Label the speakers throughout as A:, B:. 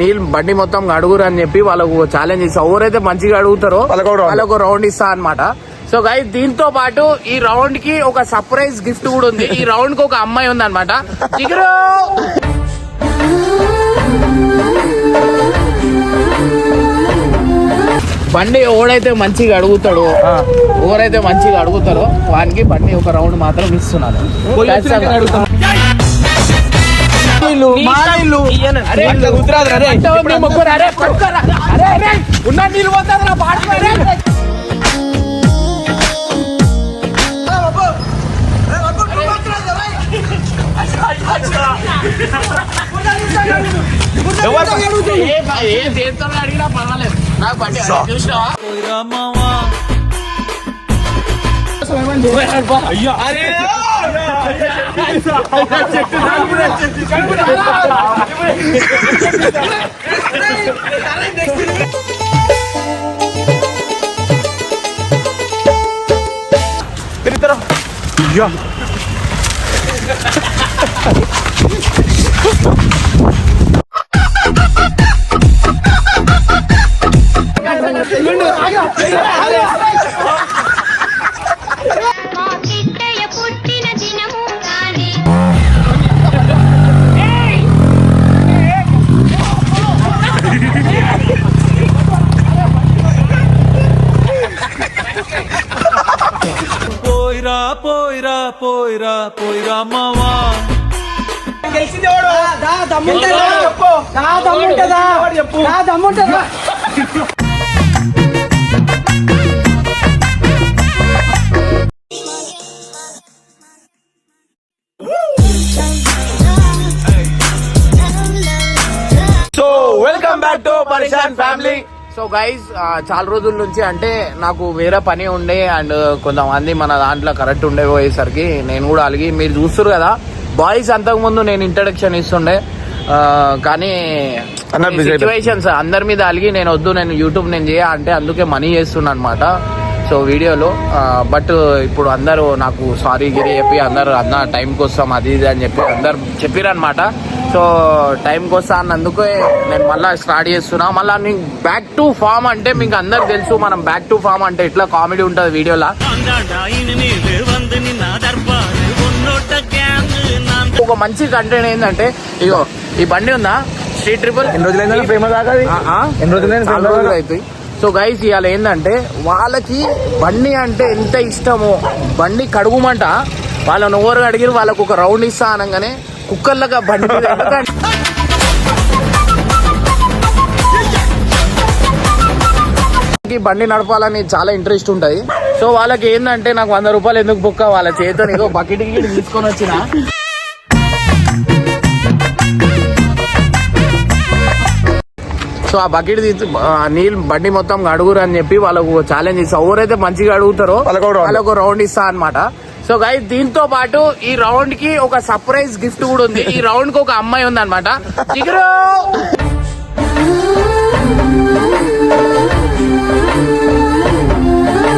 A: నీళ్ళు బండి మొత్తం అడుగురు అని చెప్పి వాళ్ళకు ఛాలెంజ్ ఇస్తా ఎవరైతే మంచిగా అడుగుతారో
B: వాళ్ళకు
A: రౌండ్ ఇస్తా అన్నమాట. సో గైస్ దీంతో పాటు ఈ రౌండ్కి ఒక సర్ప్రైజ్ గిఫ్ట్ కూడా ఉంది. ఈ రౌండ్కి ఒక అమ్మాయి ఉంది అనమాట బండి ఎవడైతే మంచిగా అడుగుతాడో ఎవరైతే మంచిగా అడుగుతారో వానికి బండి ఒక రౌండ్ మాత్రం ఇస్తున్నాను. నీ పట్టుకోరా. అరే, అరే, ఉన్న నీళ్ళు బా- ఏ దేంతో అడిగినా పర్వాలేదు నాకు బండి అడిగి చూసినావా?
C: మా
D: పోయిరా పోయిరా పోయిరా మావా.
A: So welcome back to Parishan family so guys చాలా రోజుల నుంచి అంటే నాకు వేరే పని ఉండే అండ్ కొంతమంది మన దాంట్లో కరెక్ట్ ఉండే పోయేసరికి నేను కూడా అలిగి మీరు చూస్తారు కదా బాయ్స్ అంతకు ముందు నేను ఇంట్రడక్షన్ ఇస్తుండే. కానీ సిచ్యువేషన్స్ అందరి మీద అలిగి నేను వద్దు నేను యూట్యూబ్ నేను చేయ అంటే అందుకే మనీ చేస్తున్నా అనమాట సో వీడియోలో బట్ ఇప్పుడు అందరూ నాకు సారీ గిరి చెప్పి అందరూ అన్న టైంకి వస్తాం అది ఇది అని చెప్పి అందరు చెప్పిరనమాట సో టైం కోసం అన్నందుకే నేను మళ్ళీ స్టార్ట్ చేస్తున్నా. మళ్ళీ నీకు బ్యాక్ టు ఫామ్ అంటే మీకు అందరు తెలుసు మనం బ్యాక్ టు ఫామ్ అంటే ఇట్లా కామెడీ ఉంటుంది వీడియోలా? ఒక మంచి కంటెంట్ ఏంటంటే ఇగో ఈ బండి ఉందా? స్ట్రీట్ ట్రిపుల్
B: ఎన్ని రోజులైనా ప్రేమ దాకా
A: అవుతాయి సో గైస్ ఇవాళ ఏంటంటే వాళ్ళకి బండి అంటే ఎంత ఇష్టమో బండి కడుగుమంట. వాళ్ళని నోరు అడిగిరు వాళ్ళకు ఒక రౌండ్ ఇస్తా అనగానే కుక్కర్లుగా బండి మీద ఎందుకంటే బండి నడపాలని చాలా ఇంట్రెస్ట్ ఉంటది సో వాళ్ళకి ఏంటంటే నాకు వంద రూపాయలు ఎందుకు బుక్క వాళ్ళ చేతితో నీకు బకెట్ గిట్ తీసుకొని వచ్చిన. సో ఆ బకెట్ తీసి నీళ్ళు బండి మొత్తం అడుగురు అని చెప్పి వాళ్ళకు ఛాలెంజ్ ఇస్తా. ఎవరైతే మంచిగా అడుగుతారో.
B: వాళ్ళకు
A: రౌండ్ ఇస్తా అనమాట సో గైస్ దీంతో పాటు ఈ రౌండ్కి ఒక సర్ప్రైజ్ గిఫ్ట్ కూడా ఉంది. ఈ రౌండ్కి ఒక అమ్మాయి ఉంది అనమాట చిగురు!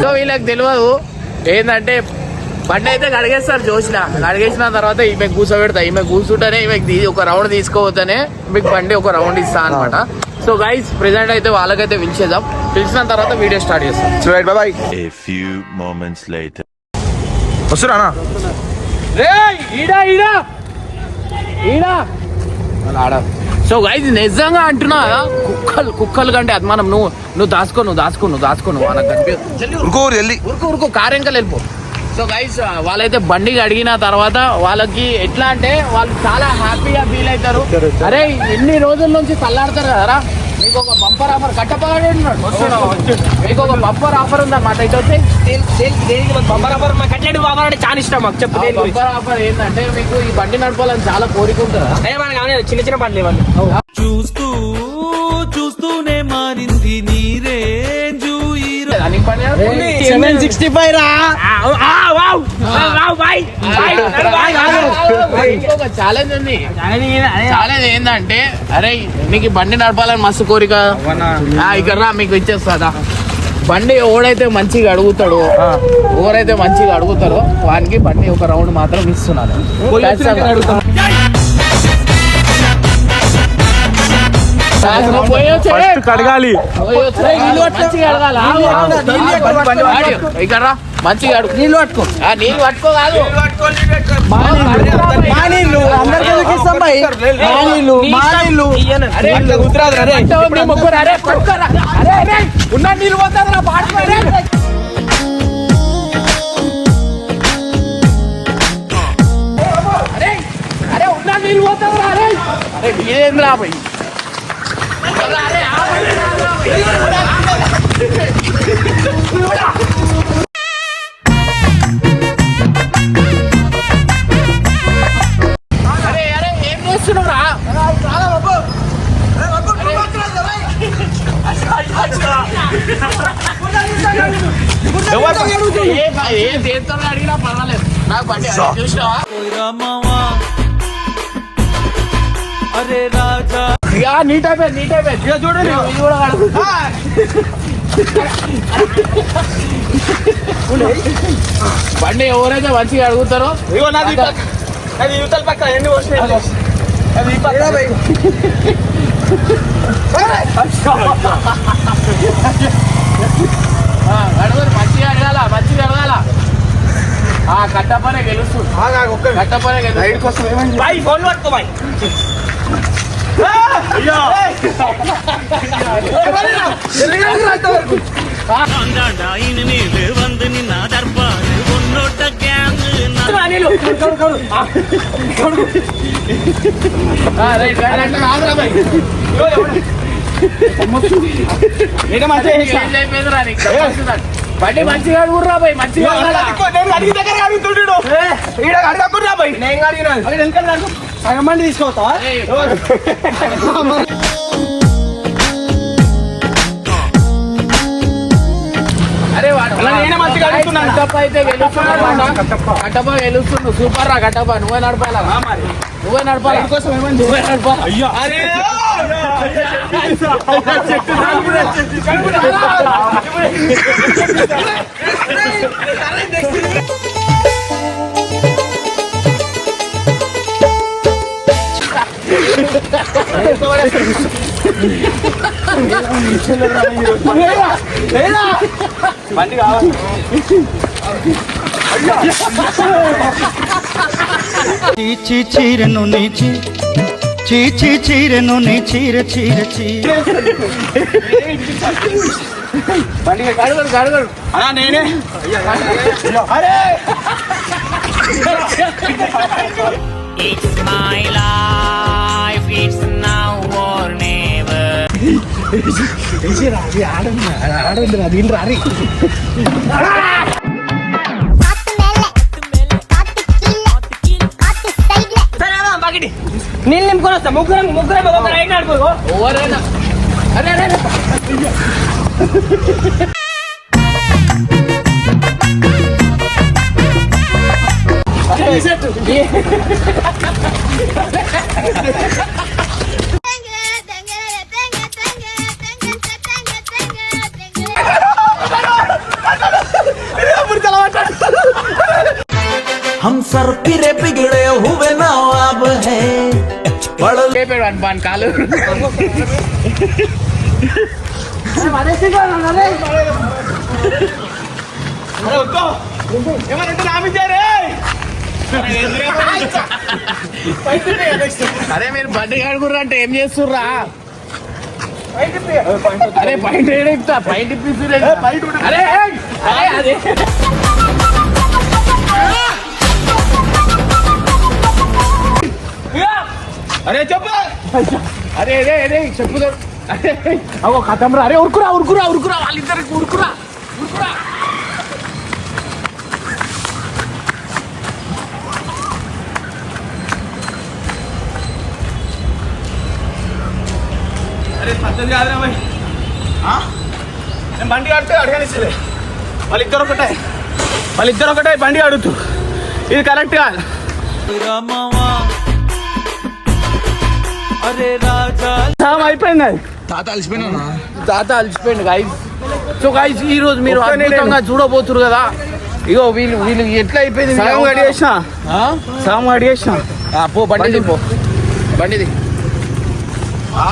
A: సో వీళ్ళకి తెలియదు ఏంటంటే బండి అయితే కడిగేస్తారు జోష్న. కడిగేసిన తర్వాత ఈమె కూర్చోబెడతా ఈమె కూర్చుంటేనే ఈమెకి తీ- ఒక రౌండ్ తీసుకోవద్దనే మీకు బండి ఒక రౌండ్ ఇస్తా అనమాట సో గైస్ ప్రెసెంట్ అయితే వాళ్ళకైతే పిలిచేద్దాం పిలిచిన తర్వాత వీడియో స్టార్ట్ చేస్తాం. సో గైజ్ నిజంగా అంటున్నా కుక్కలు కుక్కలు కంటే అది మనం నువ్వు నువ్వు దాచుకో నువ్వు దాచుకో నువ్వు దాచుకో నువ్వు మనకు
B: వెళ్ళి.
A: ఉరుకు ఉరుకు కారెంకలు వెళ్ళిపో. సో గైస్ వాళ్ళైతే బండి అడిగిన తర్వాత వాళ్ళకి ఎట్లా అంటే వాళ్ళు చాలా హ్యాపీగా ఫీల్ అవుతారు. అరే ఎన్ని రోజుల నుంచి తల్లాడతారు కదరా. మీకు ఒక బంపర్ ఆఫర్ కట్టపగాడు మీకు ఒక బంపర్ ఆఫర్ ఉందన్నమాట ఇటు వచ్చి?
E: బంపర్ ఆఫర్ మాకు కట్టలేడు బాబా అంటే చాలా ఇష్టం మాకు. చెప్పు?
A: బంపర్ ఆఫర్ ఏంటంటే మీకు ఈ బండి నడపాలని చాలా కోరిక ఉంటుందా?
E: అదే మనకు అవన్నీ చిన్న చిన్న పనులు ఇవన్నీ
D: చూస్తూ
E: సెవెన్ సిక్స్టీ ఫైవ్ రా.
A: ఛాలెంజ్ ఉంది. ఛాలెంజ్ ఏంటంటే అరే నీకు ఈ బండి నడపాలని మస్తు కోరిక. ఆ, ఇక్కడ రా మీకు ఇచ్చేస్తాదా బండి ఎవడైతే మంచిగా అడుగుతాడో ఎవరైతే మంచిగా అడుగుతారో వానికి బండి ఒక రౌండ్ మాత్రం ఇస్తున్నాను.
B: ఫస్ట్ కడగాలి.
A: ఇక్కడ రా, మంచిగా నీళ్ళు పట్టుకో. నీళ్ళు పట్టుకో కాదు. ఉన్న నీళ్ళు అరే. అరే, అరే, ఉన్న నీళ్ళు పోతుందిరా, అరే. అరే, మీరేంద్రా పోయి అరే, ఆపండి, ఆపండి. అరే అరే ఏం దేంతో అడిగినా పర్వాలేదు నాకు బండి చూసినావా
D: అరే రాజా
A: నీట్ అయిపోయింది నీట్ అయిపోయింది ఇక చూడండి ఇది కూడా. బండి ఎవరైతే మంచిగా అడుగుతారో
E: ఇగో నాది. అది యువతల పక్క ఎన్ని వచ్చినాయి అది. ఈ పక్క.
A: ఆ, అడగరు మంచిగా అడగాల మంచిగా అడగాల. ఆ కట్టపనే గెలుస్తుంది కట్టపనే గెలుస్తుంది
E: బాయ్ ఫోన్ పట్టుకో
A: బై.
E: నేను మంచిగా చేసిన.
A: ఏం అయిపోయిందిరా నీకు? చెప్పొస్తుందా? బండి మంచిగా అడుగుర్రా బై మంచిగా
E: నేను అడిగి దగ్గర అడుగుతుంటాడు ఈడ అడగకుండా బాయ్ నేను అడిగిన అక్కడ సగం మంది
A: వాడు. కట్టప్ప గెలుస్తుండు సూపర్ రా కట్టప్ప నువ్వే నడపాలా నువ్వే నడపాలా నువ్వే నడపాలా
E: అరే బండి కావాలి
F: చీచి చీరను నీచి చీచి చీరను నీ చీర చీర చీర
E: నేనే.
G: It's my life, it's now or never.
E: அது ஆடணும் ஆடணும் அதுன்றாரு ನಿಲ್ ನಿಮ್ಗೆ ಕೊನಸ್ತ ಮುಗ್ರ ಮುಗ್ರ ಬೇಕು ರೈಟ್
A: ಮಾಡ್ಬೇಕು ಓವರ್ ಅದೇ ಅದೇ
D: हम सर पिरे बिगड़े हुए नवाब है बड़
A: లేపాడు వాడి వాడి కాలు
E: అరే వద్దు ఏమనంటే రామించారే
A: అరే మీరు బండి కడుగుర్రా అంటే ఏం చేస్తుర్రా? అరే పైంట్ ఇప్తా పైంట్ అరే అరే అదే.
E: అరే చెప్పు.
A: అరే అరే అరే చెప్పుదా అరే అవో కథం రా. అరే ఉరుకురా ఉరుకురా ఉరుకురా వాళ్ళిద్దరికి ఉరుకురా ఉరుకురా.
E: పద్ధతి కాదురా భయ్? నేను బండి కడితే వాళ్ళిద్దరు ఒకటే వాళ్ళిద్దరు ఒకటే బండి అడుగుతూ ఇది కరెక్ట్ కాదు. అయిపోయింది అది.
A: తాత అలసిపోయింది గైస్ సో గైస్ ఈ రోజు మీరు అద్భుతంగా చూడబోతురు కదా. ఇగో వీళ్ళు వీళ్ళు ఎట్లా అయిపోయింది?
E: సగం అడిగేసిన? సగం అడిగేసిన.
A: పో బండి పో. బండిది ఆ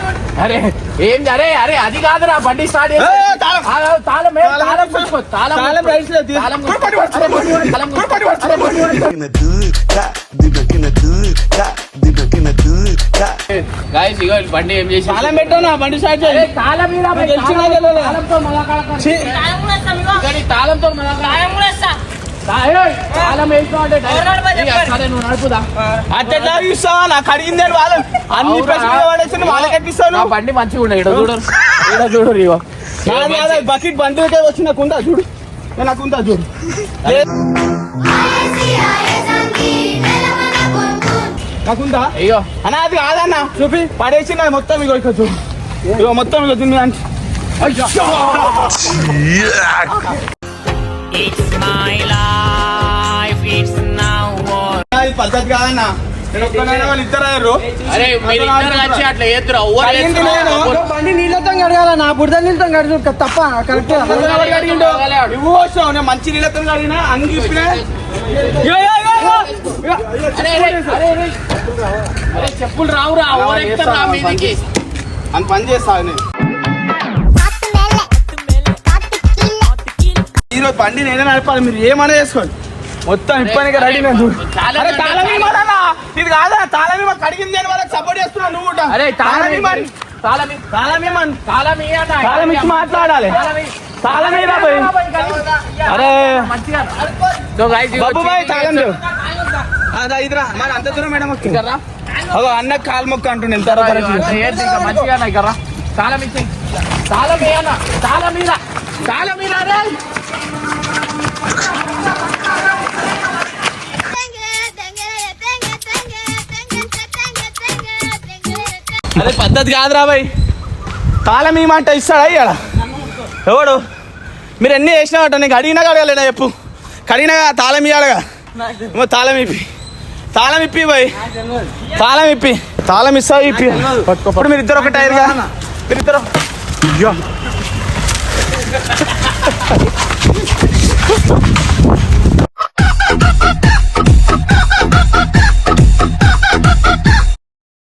A: అరే ఏం అరే అరే అది కాదురా బండి స్టార్ట్ చేసి
E: ఏ, తాళం.
A: ఆ, తాళం ఏ,
E: తాళం
A: తాళం పుచ్చుకో, తాళం
E: తాళం
A: పుచ్చుకో.
E: రైస్ లో తీసు.
A: తాళం పుచ్చుకో. అరే, బండి పట్టుకో, తాళం పుచ్చుకో. అరే, బండి పట్టుకో. Guys, ఇగో ఈ బండి ఏం చేసి
E: తాళం పెట్టానా బండి స్టార్ట్ చేయి
A: తాళం మీద
E: నాకు తెలిసినా తెలియదా?
A: తాళంతో మలకాడకండి.
E: ఛీ.
A: ఇక్కడ ఈ తాళంతో
E: అట్లా ఇస్తావా నాకు అడిగింది అని అన్ని
A: అవునా?
E: ప్రశ్నలు పడేసి వాళ్ళకి ఎక్కిస్తాను
A: బండి మంచిగా ఉండే ఇక్కడ చూడరు ఇక్కడ చూడు ఇగో
E: బకెట్ బండి వచ్చి నాకు ఉందా చూడు నాకు ఉందా చూడు నాకుందా
A: అయ్యో
E: అన్న అది కాదన్న చూపి పడేసి నా మొత్తం ఇగో ఇక్కడ చూడు ఇగో మొత్తం ఇగో దీన్ని అంటే పద్ధతి కాదన్న. నేను ఒక్కనైనా వాళ్ళు ఇద్దరు అయ్యారు.
A: అరే మీరు ఇద్దరు కలిసి అట్లా.
F: బండి నీళ్ళతో కడగాల? నా బుడద నీళ్ళతో కడుగు. తప్ప కరెక్ట్
E: ఎవరు అడిగిండు? నువ్వు వచ్చావు. నేను మంచి నీళ్ళతో అంగి
A: అరే చెప్పులు రావురా.
E: అని పని చేస్తాను నేను. ఈరోజు బండి నేనే నడపాలి మీరు ఏమైనా చేసుకోండి. మొత్తం ఇప్పటికే రెడీ నేను. అరే తాళం. ఇవ్వాలన్నా ఇది కాదా తాళం ఇవ్వ కడిగింది అని వాళ్ళకి సపోర్ట్ చేస్తున్నావు నువ్వు కూడా.
A: అరే తాళం
E: ఇవ్వని
A: తాళం ఇ-
E: తాళం ఇవ్వని
A: తాళం ఇయ్యన్నా.
E: తాళం ఇచ్చి మాట్లాడాలి.
A: తాళం
E: అరే. బాబు బాయ్ తాళం అదా ఇదిరా మరి అంత దూరం మేడం అన్న కాలు మొక్క అంటుండే
A: మంచిగా తాళం ఇచ్చి. తాళం ఇయ్యన్నా తాళం మీద. తాళం మీద రే
E: పద్ధతి కాదురా బాయ్. తాళం ఏమంట ఇస్తాడా ఇయ్యాడ ఎవడు? మీరు ఎన్ని చేసినావట నీకు అడిగినా అడగలేనా చెప్పు. కడిగినా తాళం ఏమో తాళం ఇప్పి. తాళం ఇప్పి బాయ్. తాళం ఇప్పి. తాళం ఇస్తావు ఇప్పి. ఇప్పుడు మీరు ఇద్దరు ఒకటే అయ్యారుగా. మీరు ఇద్దరు.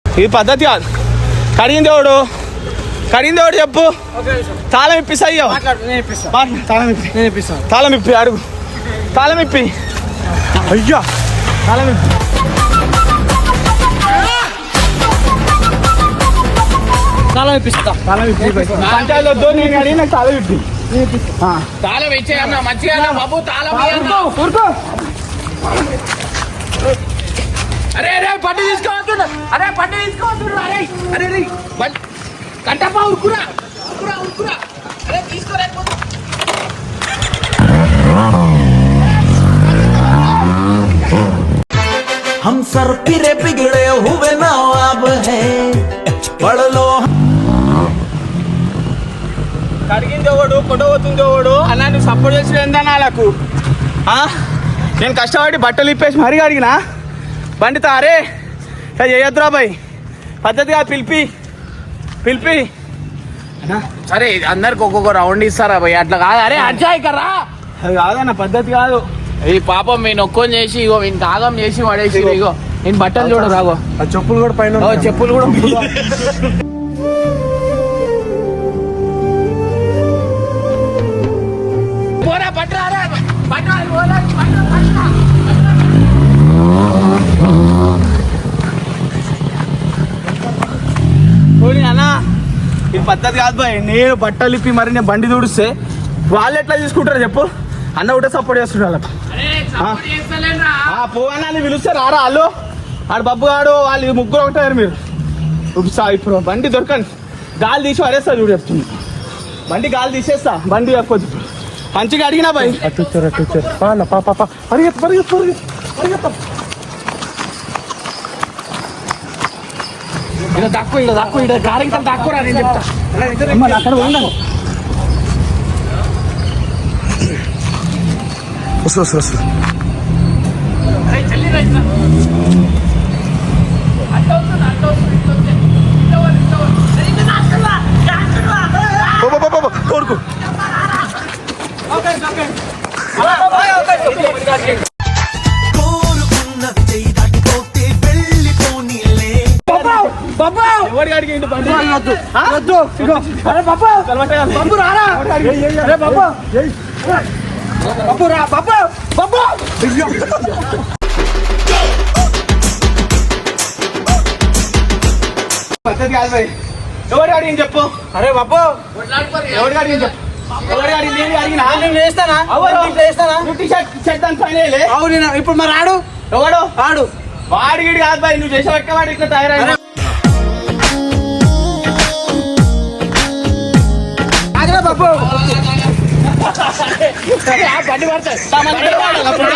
E: ఇది పద్ధతి కాదు. కడిగింది ఎవడు కడిగింది ఎవడు చెప్పు. తాళం ఇప్పిస్తా అయ్యో మాట్లాడు, తాళం ఇప్పి. తాళం ఇప్పి అడుగు. తాళం ఇప్పి. అయ్యా. తాళం ఇప్పి. తాళం ఇప్పిస్తా. తాళం ఇప్పి వద్దు నేను నాకు తాళం ఇప్పి. ఆ.
A: తాళం ఇచ్చేయన్నా మంచిగా బాబు తాళం.
E: ఊరుకో.
A: అరే అరే పట్టు తీసుకోవద్దు అరే పట్టు తీసుకోవద్దు అరే అరే రే బండి కంటప్ప ఉరుకురా ఉరుకురా ఉరుకురా అరే తీసుకోలేకపోతే
D: हम सर फिरे बिगड़े हुए नवाब हैं पढ़ लो
E: కడిగింది ఎవడు కొట్టబోతుంది ఎవడు అన్న నువ్వు సపోర్ట్ చేసి ఏందన్నా వాళ్ళకు ఆ? నేను కష్టపడి బట్టలు ఇప్పేసి మరీ అడిగినా బండి తారే. చేయొద్దురా బాయ్ పద్ధతిగా పిలిపి. పిలిపి. అన్నా.
A: సరే అందరికి ఒక్కొక్క రౌండ్ ఇస్తారా భయ్ అట్లా కాదు. అరే అజ్జాయ్ కర్రా
E: అది కాదన్న పద్ధతి కాదు.
A: ఈ పాపం మీ నొక్కొని చేసి ఇగో ఈయన తాగం చేసి పడేసి ఇగో. నేను బట్టలు చూడు రాగో
B: ఆ చెప్పులు కూడా పైన
A: ఓ, చెప్పులు కూడా పోరా, పట్టరా, పట్టరా.
E: పోనీ అన్న ఇది పద్ధతి కాదు బాయ్. నేను బట్టలు ఇప్పి మరి నేను బండి తుడిస్తే వాళ్ళు ఎట్లా తీసుకుంటారు చెప్పు. అన్న ఒకటే సపోర్ట్ చేస్తుంటారు
A: చేస్తలేనురా.
E: ఆ పోవన్నా అని పిలుస్తే రారా వాళ్ళు ఆడు బబ్బు గాడు వాళ్ళు ముగ్గురు ఒకటారు మీరు. ఇప్పుడు బండి దొరకండి గాలి తీసి పడేస్తా చూడు చెప్తుంది బండి గాలి తీసేస్తా. బండి ఇప్పుడు మంచిగా అడిగినా బాయ్.
B: పా పా పా. పరిగెత్తు పరిగెత్తు పరిగెత్తు. పరిగెత్తు.
A: ఇలా తక్కువ ఇలా తక్కువ ఇక్కడ కారింకలు తక్కువ రా నేను చెప్తా.
E: అక్కడ ఉండండి
H: వస్తుంది వస్తుంది వస్తుంది
I: వద్దు ఇగో. అరే బాబు బాబు రారా. అరే బాబు. బాబు రా బాబు బాబు.
E: పద్ధతి కాదు అడిగింది చెప్పు?
I: అరే బాబు.
E: ఎవరికి అడిగింది చెప్పు?
I: ఇప్పుడు మరి ఆడు.
E: ఎవడు?
I: ఆడు.
E: వాడి గిడి కాదు బాయ్ నువ్వు చేసే వాడు ఇట్లా తయారైన
I: బాబు
H: అప్పుడు, అప్పుడు, అప్పుడు,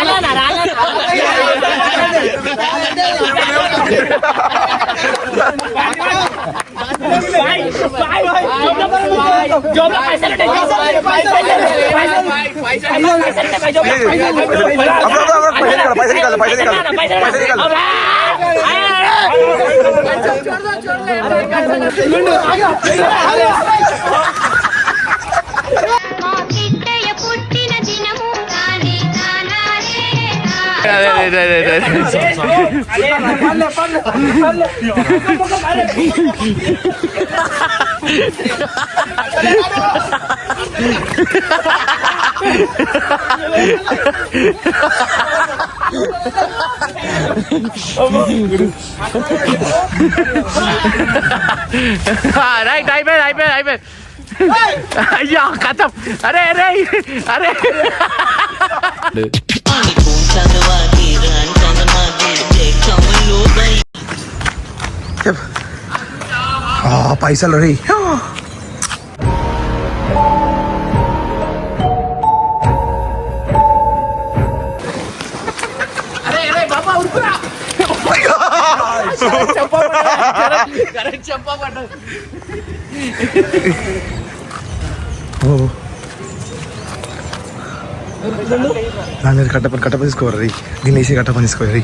H: పైసలు ఇవ్వాలి, పైసలు ఇవ్వాలి, పైసలు ఇవ్వాలి, పైసలు ఇవ్వాలి.
C: మా బిడ్డయ Ah, right, I bet,
A: I bet, I bet. Right అయిపోయింది అయిపోయింది అయిపోయింది అయ్యా కథం అరే అరే అరే
H: ఆ, పైసలు రీ దాని మీద కట్టపని కట్టపని తీసుకోవాలి రీ. దీన్ని వేసి కట్టపని తీసుకోవాలి రీ.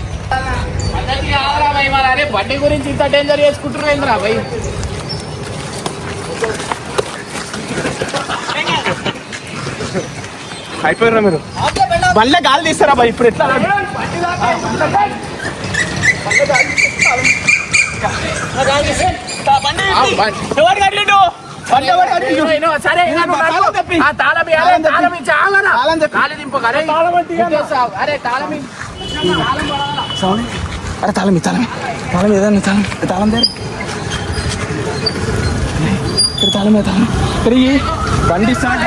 A: భయ్ బండి గురించి ఇంత డేంజర్ చేసుకుంటున్నారు భయ్?
E: అయిపోయారా మీరు. బండ్లే గాలి తీస్తారా బాయ్ ఇప్పుడు ఎట్లా? ఎవరికి అడిగిండు తెప్పి.
A: తాళం దింపకు. అరే,
E: తాళం
A: తాళం
E: తాళం ఈ తాళం తాళం ఏదన్నా తాళం తాళం దేరు ఇక్కడ తాళం తాళం ఇక్కడ. బండి స్టార్ట్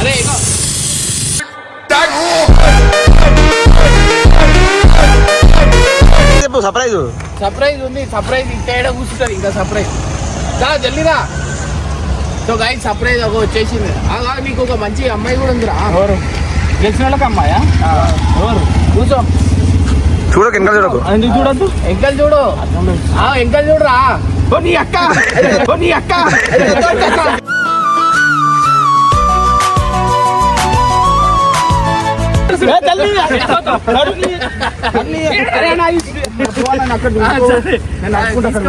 A: అరే
H: చెప్పు సర్ప్రైజ్
A: సర్ప్రైజ్ ఉంది సర్ప్రైజ్ ఇంకా ఏడ కూర్చుంటది ఇంకా సర్ప్రైజ్ దా జల్దిరా సో గాయ సర్ప్రైజ్ ఒక వచ్చేసింది. ఆగా నీకు ఒక మంచి అమ్మాయి కూడా ఉందిరా.
E: ఎవరు? గెలిచిన వాళ్ళకి అమ్మాయా? ఎవరు?
A: కూర్చో.
H: చూడకు వెనకాల చూడకు.
E: ఎందుకు చూడొద్దు?
A: ఎంకల్ చూడు. ఆ ఎంకల్ చూడురా.
E: ఓ నీ అక్క. ఓ నీ అక్క. ఏ, తల్లి. తల్లి.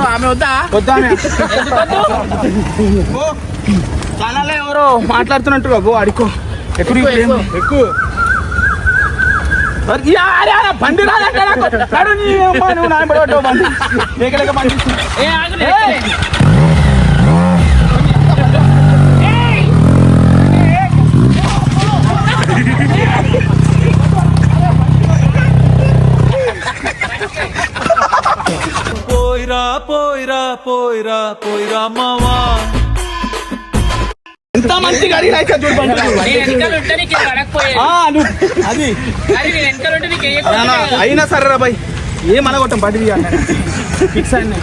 A: ఆమె వద్దా
E: ఎవరో మాట్లాడుతున్నట్టు బాబు అడుకో ఎక్కువ
A: ఎక్కువ,
E: బండి రాదంటే నాకు. నడు నీ అమ్మ, నువ్వు నాయన బండి లేక లేక బండి
J: పోయిరా పోయిరా పోయిరా మావా.
E: ఎంత మంచిగా అడిగిన నువ్వు అది. అయినా అయినా సరే రా బాయ్. ఏం అనగొట్టం బండి తీయాలి. ఫిక్స్ అయింది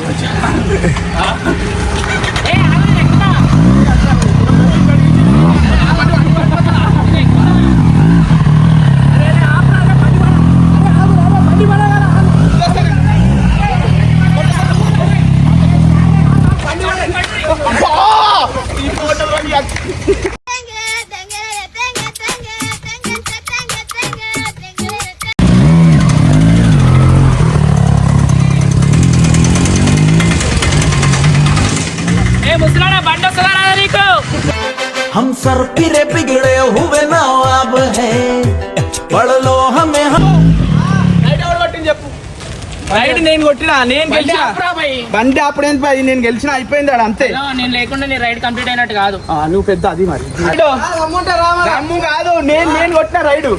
D: हम सर फिरे बिगड़े हुए नवाब है पढ़ लो हमें हम
E: రైడ్ ఎవరు కొట్టింది చెప్పు రైడ్ నేను కొట్టినా నేను గెలిచిన బండి అప్పుడేంటి పోయి నేను గెలిచిన అయిపోయింది ఆడ అంతే
H: నేను లేకుండా నీ రైడ్ కంప్లీట్ అయినట్టు కాదు
E: ఆ, నువ్వు పెద్ద అది మరి రమ్ము కాదు నేను నేను కొట్టిన రైడు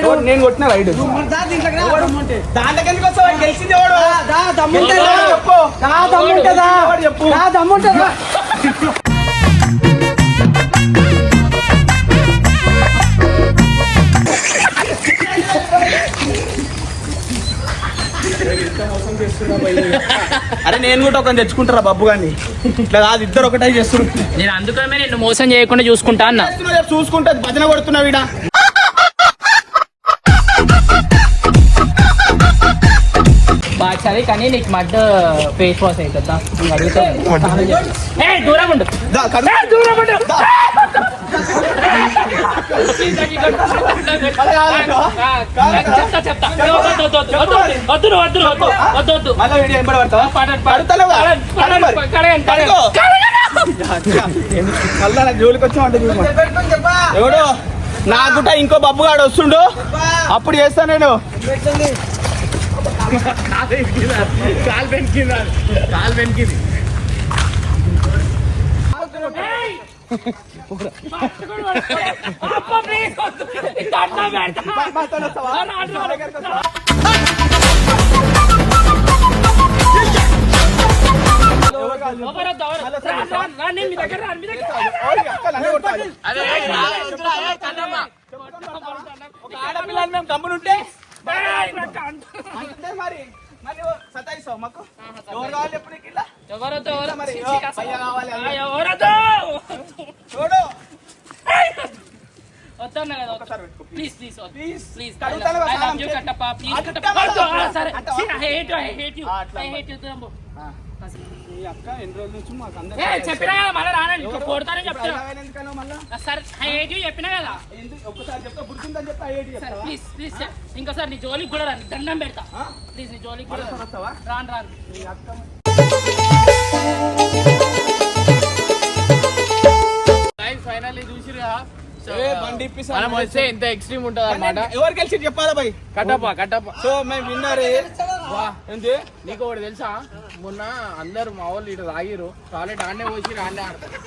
E: ఎవరు? నేను కొట్టిన రైడు దాంట్లోకి ఎందుకు వస్తావు గెలిచింది ఎవడు
F: దమ్ముంటే
E: ఎవడు చెప్పు
F: దమ్ముంటదా
E: ఎవడు చెప్పు
F: దమ్ముంటదా
E: అరే నేను కూడా ఒకరిని తెచ్చుకుంటారా బబ్బు గాని? ఇట్లా కాదు ఇద్దరు ఒకటే చేస్తున్నారు.
H: నేను అందుకనే నిన్ను మోసం చేయకుండా చూసుకుంటా అన్న.
E: చూసుకుంటే భజన కొడుతున్నావు ఈడ.
H: సరే కానీ నీకు మడ్ ఫేస్ వాష్ అవుతుందా.
E: మళ్ళా జోలికి వచ్చామంటే నా గుట్ట ఇంకో బబ్బుగాడు వస్తుండు. అప్పుడు చేస్తా నేను. కాలు వెనికింది కాలు వెనికింది
H: కాలు వెనికింది
E: అదే ఆడపిల్లలు మేము గమ్మునుంటే అంటే మరి మరి సతాయిస్తావు మాకు ఎవరు కావాలి ఎప్పుడు ఇలా ఎవరతో
H: ఎవరతో
E: చూడు
H: వద్దన్నా కదా
E: ఒకసారి
H: please
E: please
H: please
E: please
H: I love you
E: Kattappa
H: please Kattappa సరే I hate you I hate you I hate you
E: ఈ అక్క ఎన్ని రోజుల నుంచి మాకు అందరికీ
H: ఏ, చెప్పినా కదా మళ్ళీ రానని ఇంకా కొడతానని చెప్తున్నా.
E: అలవాటు ఎందుకనో మళ్ళా?
H: ఆ, సరే ఐ హేట్ యూ చెప్పినా కదా.
E: ఎందుకు ఒక్కసారి చెప్తా గుర్తుందని చెప్తా ఏంటి
H: సరే
E: చెప్తావా?
H: ప్లీజ్ ప్లీజ్ ఇంకోసారి నీ జోలికి కూడా రాను. దండం పెడతా. ప్లీజ్ నీ జోలికి కూడా రాను.
E: వస్తావా?
H: రాను రాను.
E: ఈ అక్క
A: ఫైనల్లీ చూసిరు
E: ఏ, బండి ఇప్పిస్తా.
A: మనం వస్తే ఎంత ఎక్స్ట్రీమ్ ఉంటుంది అనమాట
E: ఎవరు కలిసి చెప్పాలా భయ్
A: కట్టప్ప కట్టప్ప.
E: సో మేము విన్నరే. ఏంది?
A: నీకు ఒకటి తెలుసా? మొన్న అందరు మా వాళ్ళు ఇటు తాగిరు టాయిలెట్ ఆడనే పోసి రాలే ఆడతారు.